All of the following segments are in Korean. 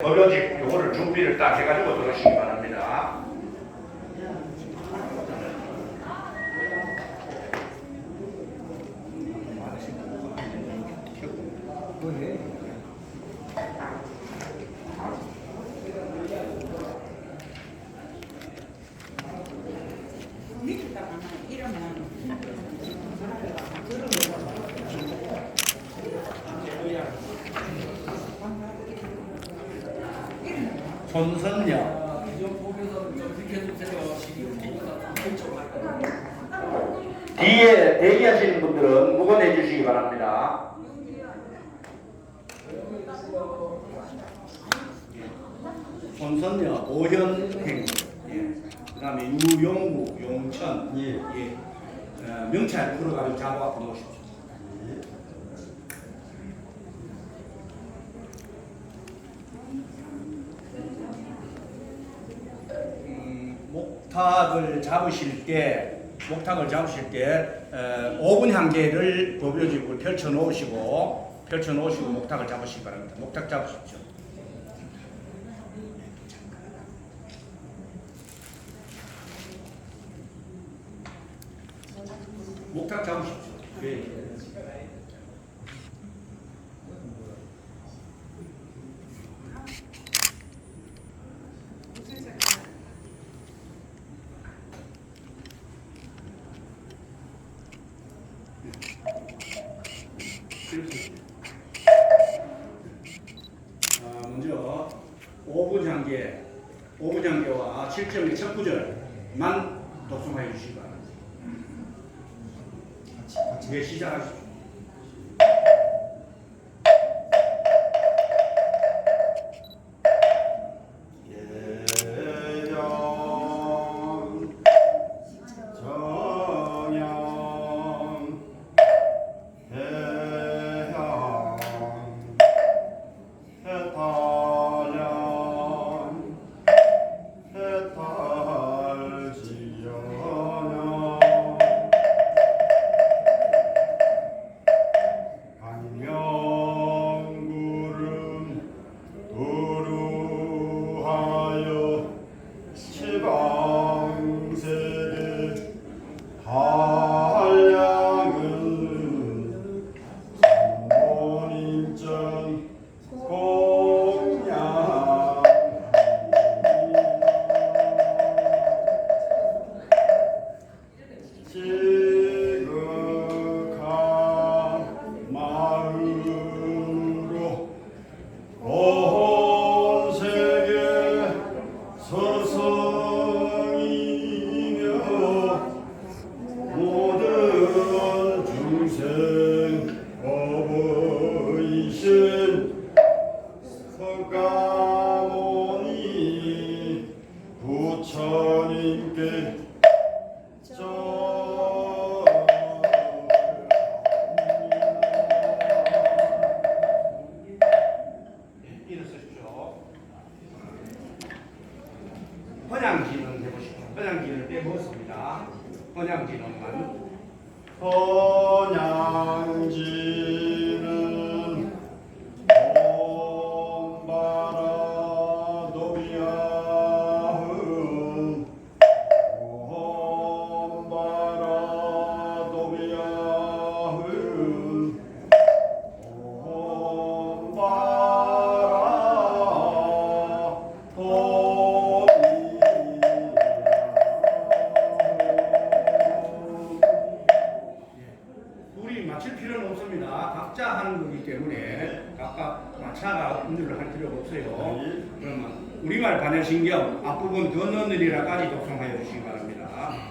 법요직 요거를 준비를 딱 해가지고 들어오시기 바랍니다. 밑에다가 이러면 손선녀 뒤에 대기하시는 분들은 묵어내 주시기 바랍니다. 손선녀 오현행 예. 그 다음에 유용구 용천 예. 예. 어, 명찰 풀어가지고 잡아 앞으로 놓으십시오. 음, 목탁을 잡으실 때 목탁을 잡으실 때 어, 5분 향계를 법요직을 펼쳐 놓으시고 펼쳐 놓으시고 목탁을 잡으시기 바랍니다. 목탁 잡으십시오. 목탁 잡으십시오. 예. 아, 먼저 5분 향계, 5분 향계와 7점의 첫 구절만 독송하여 주시기 바랍니다. 네, 시작하십시오. 마차가 음률을 할 필요가 없어요. 그러면 우리말 반야신경 앞부분 더 넣느리라까지 독송하여 주시기 바랍니다.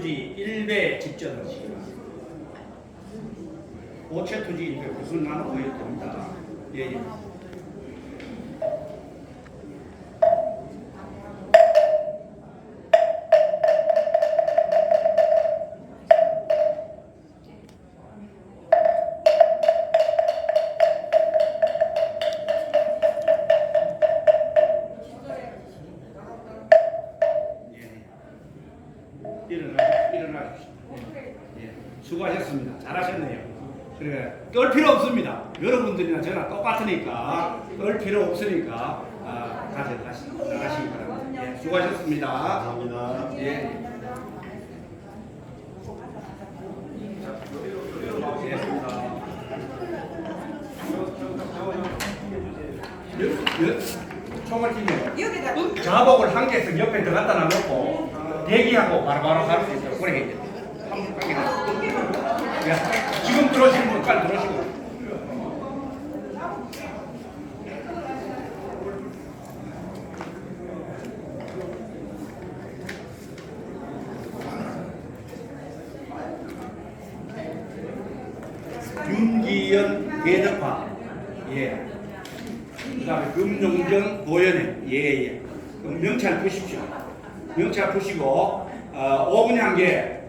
투지 1배 집전하시기 바랍니다. 오체 투지 1배 무슨 됩니다. 예, 예. 예. 떨 필요 없으니까 아, 가져 가시 나가시기 바랍니다. 예. 수고하셨습니다. 감사합니다. 예. 팀이요. 여기다 자복을 한 개씩 옆에 더 갖다 놔놓고 대기하고 바로바로 갈수 있어요. 그래 이제 한번 가게 돼. 야, 지금 들어오시는 분 빨리 들어오시고. 윤기현 대덕화 예. 금용정 도연회 예예. 그럼 명찰 푸십시오. 명찰 푸시고 어, 5분 향계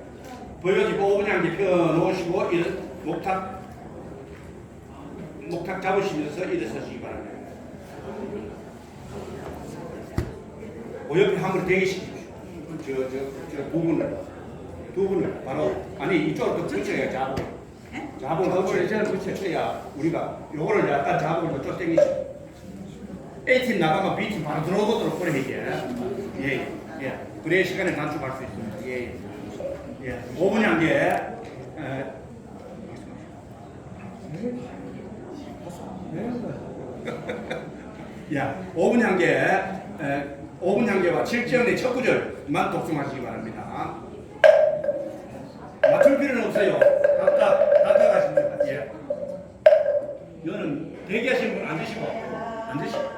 보여지고 5분 향계 펴 놓으시고 일, 목탁 목탁 잡으시면서 일어서시기 바랍니다. 그 옆에 한번 대기시키십시오. 저 저저 부분을 두 분을 바로 아니 이쪽으로 또 붙여야 자복. 자복을 붙여야 저를 붙여야 우리가 요거를 약간 자복을 좀 당기시고. A팀 나가면 B팀 바로 들어오도록 이게 예, 예. 그래야 시간을 단축할 수 있습니다. 예, 예. 예. 5분 향계 에, 야, 5분 향계 에, 5분 향계와 7지연의 첫 구절만 독송하시기 바랍니다. 맞출 필요는 없어요. 각각 각각 하십니다. 예. 이거는 대기하시는 분 앉으시고 앉으시고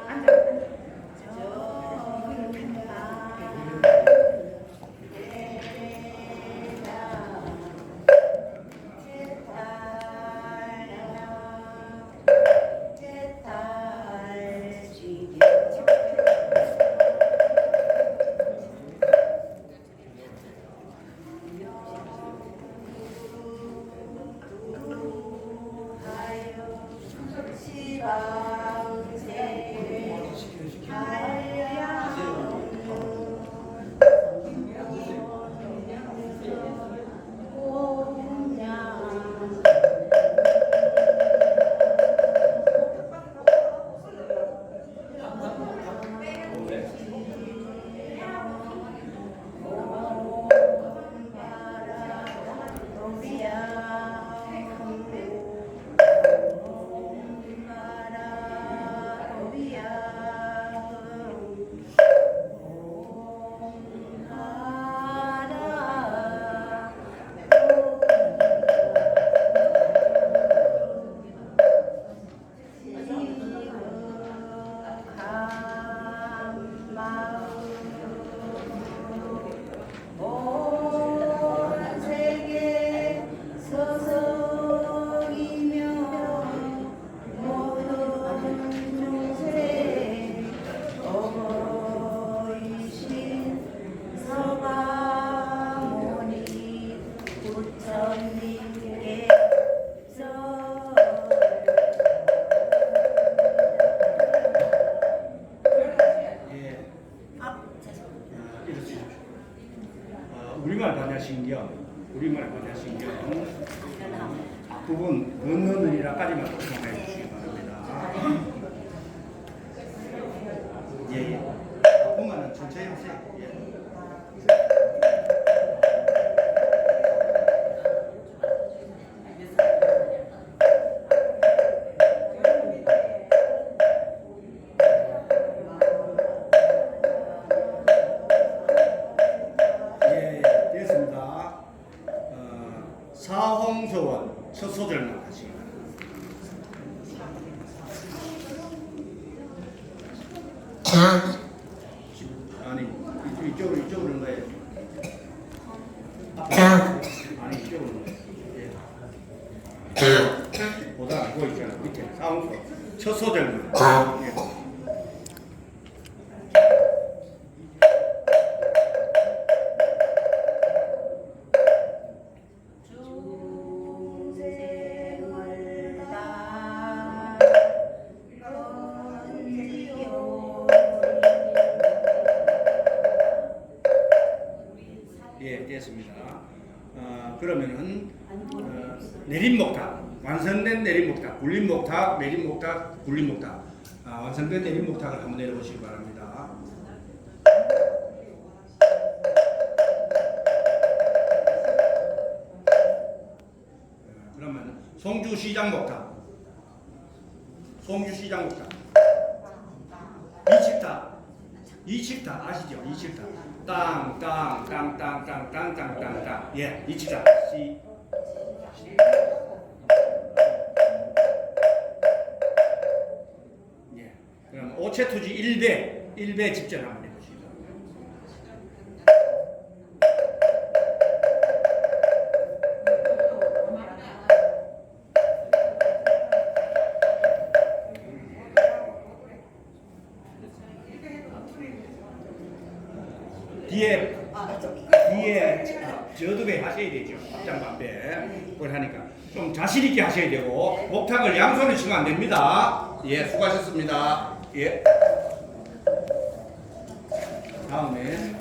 건너느니 아 목탁, 굴림목탁, 내림 목탁, 굴림 목탁 아, 완성된 내림 목탁을 한번 내려보시기 바랍니다. 어, 그러면 송주시장 목탁, 송주시장 목탁, 이집탁, 이집탁 아시죠? 이집탁 땅, 땅, 땅, 땅, 땅, 땅, 땅, 땅, 땅. 예, 이집탁. 시. 그럼 오체투지 1배, 1배 집전 한번 해보시죠. 뒤에 뒤에 저두배 하셔야 되죠. 앞장반배. 그걸 하니까 좀 자신 있게 하셔야 되고 목탁을 양손에 치면 안 됩니다. 예, 수고하셨습니다. 예. 다음에